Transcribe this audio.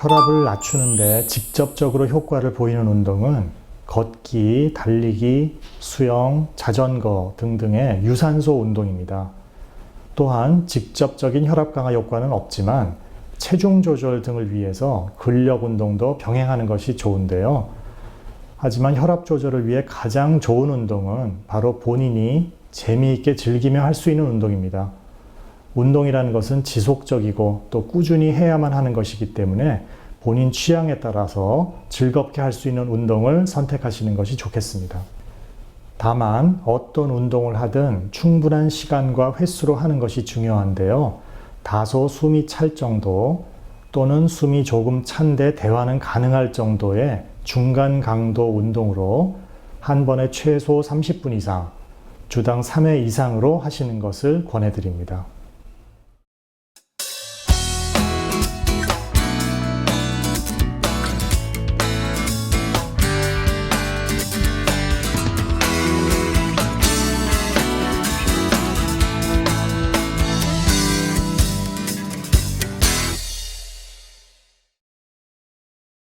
혈압을 낮추는데 직접적으로 효과를 보이는 운동은 걷기, 달리기, 수영, 자전거 등등의 유산소 운동입니다. 또한 직접적인 혈압 강화 효과는 없지만 체중 조절 등을 위해서 근력 운동도 병행하는 것이 좋은데요. 하지만 혈압 조절을 위해 가장 좋은 운동은 바로 본인이 재미있게 즐기며 할 수 있는 운동입니다. 운동이라는 것은 지속적이고 또 꾸준히 해야만 하는 것이기 때문에 본인 취향에 따라서 즐겁게 할 수 있는 운동을 선택하시는 것이 좋겠습니다. 다만 어떤 운동을 하든 충분한 시간과 횟수로 하는 것이 중요한데요. 다소 숨이 찰 정도 또는 숨이 조금 찬데 대화는 가능할 정도의 중간 강도 운동으로 한 번에 최소 30분 이상, 주당 3회 이상으로 하시는 것을 권해드립니다.